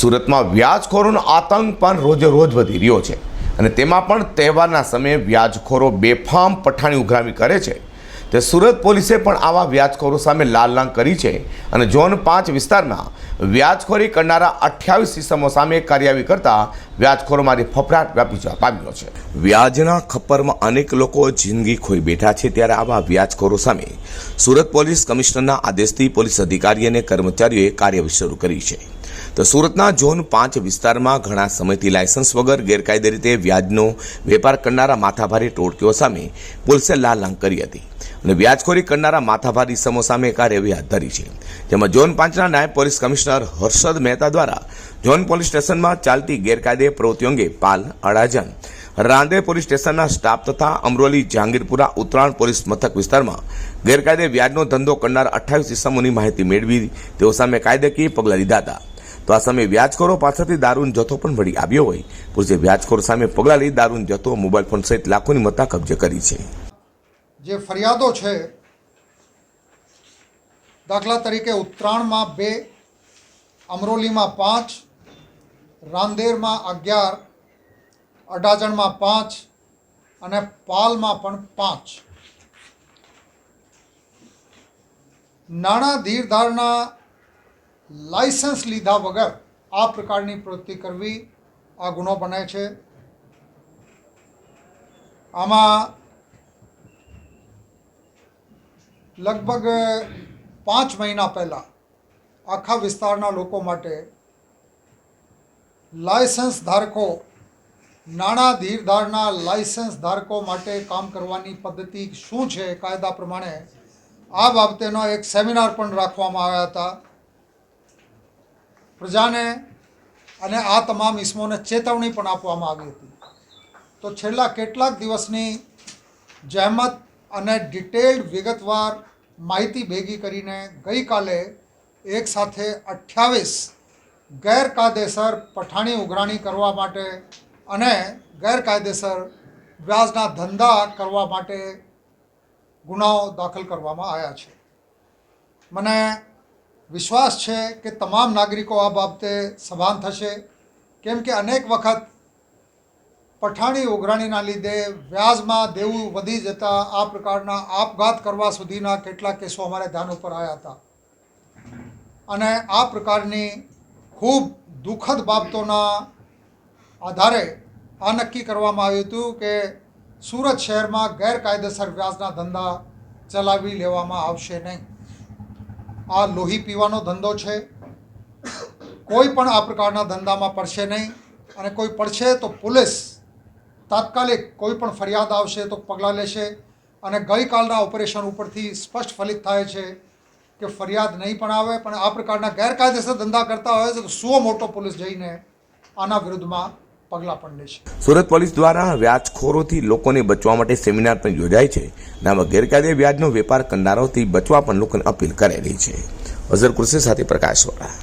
સુરતમાં વ્યાજખોરોનો આતંક પણ રોજે રોજ વધી રહ્યો છે. અને તેમાં પણ તહેવારના સમયે વ્યાજખોરો બેફામ પઠાણી ઉઘરામી કરે છે. તે સુરત પોલીસે પણ આવા વ્યાજખોરો સામે લાલ લાંગ કરી છે અને ઝોન પાંચ વિસ્તારમાં વ્યાજખોરી કરનારા અઠ્યાવીસ સિસ્ટમો સામે કાર્યવાહી કરતા વ્યાજખોરોમાંથી ફફડાટ વ્યાપી જવા પામ્યો છે. વ્યાજના ખપ્પરમાં અનેક લોકો જિંદગી ખોઈ બેઠા છે ત્યારે આવા વ્યાજખોરો સામે સુરત પોલીસ કમિશનરના આદેશથી પોલીસ અધિકારી અને કર્મચારીઓએ કાર્યવાહી શરૂ કરી છે. તો સુરતના ઝોન પાંચ વિસ્તારમાં ઘણા સમયથી લાયસન્સ વગર ગેરકાયદે રીતે વ્યાજનો વેપાર કરનારા માથાભારી ટોળકીઓ સામે પોલીસે લાલ લાંગ કરી હતી અને વ્યાજખોરી કરનારા માથાભારી સમો સામે કાર્યવાહી હાથ ધરી છે. જેમાં ઝોન પાંચના નાયબ પોલીસ કમિશનર હર્ષદ મહેતા દ્વારા ઝોન પોલીસ સ્ટેશનમાં ચાલતી ગેરકાયદે પ્રવૃત્તિઓ અંગે પાલ અડાજણ, રાંદે પોલીસ સ્ટેશનના સ્ટાફ તથા અમરોલી જહાંગીરપુરા ઉત્તરાયણ પોલીસ મથક વિસ્તારમાં ગેરકાયદે વ્યાજનો ધંધો કરનાર અઠ્ઠાવીસ ઇસમોની માહિતી મેળવી તેઓ સામે કાયદેકીય પગલાં લીધા હતા. તો આ સમયે વ્યાજખોરો પાછળથી દારૂનો જથ્થો પણ વળી આવ્યો હોય. પોલીસે વ્યાજખોર સામે પગલાં લઈ દારૂનો જથ્થો મોબાઈલ ફોન સહિત લાખોની મત્તા કબજે કરી છે. જે ફરિયાદો છે, દાખલા તરીકે ઉત્તરાયણમાં બે, અમરોલીમાં પાંચ, રાંદેરમાં અગિયાર, અડાજણમાં પાંચ અને પાલમાં પણ પાંચ. નાણાં ધીરધારના લાયસન્સ લીધા વગર આ પ્રકારની પ્રવૃત્તિ કરવી આ ગુનો બને છે. આમાં લગભગ પાંચ મહિના પહેલાં આખા વિસ્તારના લોકો માટે લાયસન્સ ધારકો, નાણાં ધીરધારના લાયસન્સ ધારકો માટે કામ કરવાની પદ્ધતિ શું છે કાયદા પ્રમાણે આ બાબતેનો એક સેમિનાર પણ રાખવામાં આવ્યા હતા. પ્રજાને અને આ તમામ ઇસમોને ચેતવણી પણ આપવામાં આવી હતી. તો છેલ્લા કેટલાક દિવસની જહેમત અને ડિટેલ્ડ વિગતવાર માહિતી ભેગી કરીને ગઈકાલે એક સાથે અઠ્યાવીસ ગેરકાયદેસર પઠાણી ઉઘરાણી કરવા માટે અને ગેરકાયદેસર વ્યાજના ધંધા કરવા માટે ગુનાઓ દાખલ કરવામાં આવ્યા છે. મને વિશ્વાસ છે કે તમામ નાગરિકો આ બાબતે સભાન થશે. કેમ કે અનેક વખત પઠાણી ઉઘરાણીના લીધે વ્યાજમાં દેવું વધી જતાં આ પ્રકારના આપઘાત કરવા સુધીના કેટલાક કેસો અમારે ધ્યાન ઉપર આવ્યા હતા. અને આ પ્રકારની ખૂબ દુઃખદ બાબતોના આધારે આ નક્કી કરવામાં આવ્યું હતું કે સુરત શહેરમાં ગેરકાયદેસર વ્યાજના ધંધા ચલાવી લેવામાં આવશે નહીં. આ લોહી પીવાનો ધંધો છે. કોઈ પણ આ પ્રકારના ધંધામાં પડશે નહીં અને કોઈ પડશે તો પોલીસ તાત્કાલિક કોઈ પણ ફરિયાદ આવશે તો પગલાં લેશે અને ગઈકાલના ઓપરેશન ઉપરથી સ્પષ્ટ ફલિત થાય છે કે ફરિયાદ નહીં પણ આવે, પણ આ પ્રકારના ગેરકાયદેસર ધંધા કરતા હોય છે તો સુઓ મોટો પોલીસ જઈને આના વિરુદ્ધમાં પગલાં પણ લેશે સુરત પોલીસ દ્વારા વ્યાજખોરોથી લોકોને બચવા માટે સેમિનાર પણ યોજાય છે, નામાં ગેરકાયદે વ્યાજનો વેપાર કરનારાઓથી બચવા પણ લોકોને અપીલ રહી છે. અઝર કુરશી સાથે પ્રકાશવાળા.